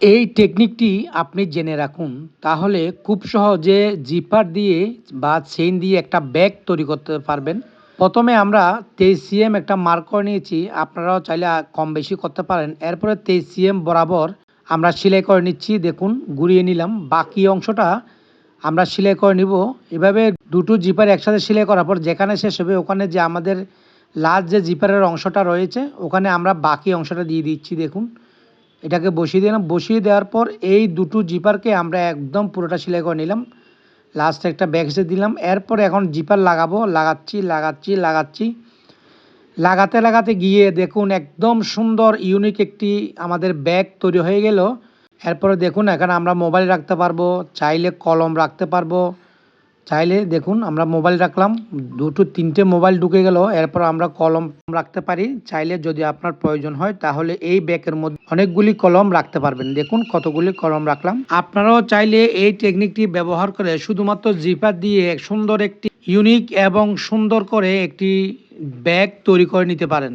এই টেকনিকটি আপনি জেনে রাখুন। তাহলে খুব সহজে জিপার দিয়ে বা চেইন দিয়ে একটা ব্যাগ তৈরি করতে পারবেন। প্রথমে আমরা তেইশ সিএম একটা মার্ক করে নিয়েছি। আপনারাও চাইলে কম বেশি করতে পারেন। এরপরে তেইশ সিএম বরাবর আমরা সেলাই করে নিচ্ছি। দেখুন, ঘুরিয়ে নিলাম। বাকি অংশটা আমরা সেলাই করে নিব। এভাবে দুটো জিপার একসাথে সেলাই করার পর যেখানে শেষ হবে, ওখানে যে আমাদের লাস্ট যে জিপারের অংশটা রয়েছে, ওখানে আমরা বাকি অংশটা দিয়ে দিচ্ছি। দেখুন এটাকে বসিয়ে দিলাম। বসিয়ে দেওয়ার পর এই দুটো জিপারকে আমরা একদম পুরোটা সেলাই করে নিলাম। লাস্টে একটা ব্যাগ ব্যাগসে দিলাম। এরপর এখন জিপার লাগাবো। লাগাচ্ছি লাগাচ্ছি লাগাচ্ছি। লাগাতে লাগাতে গিয়ে দেখুন একদম সুন্দর ইউনিক একটি আমাদের ব্যাগ তৈরি হয়ে গেল। এরপরে দেখুন এখানে আমরা মোবাইল রাখতে পারব। চাইলে কলম রাখতে পারব। চাইলে দেখুন, আমরা মোবাইল রাখলাম, দুটো তিনটে মোবাইল ঢুকে গেল, এরপর আমরা কলম রাখতে পারি। চাইলে যদি আপনার প্রয়োজন হয়, তাহলে এই ব্যাগের মধ্যে অনেকগুলি কলম রাখতে পারবেন। দেখুন, কতগুলি কলম রাখলাম। আপনারাও চাইলে এই টেকনিকটি ব্যবহার করে শুধুমাত্র জিপার দিয়ে সুন্দর একটি ইউনিক এবং সুন্দর করে একটি ব্যাগ তৈরি করে নিতে পারেন।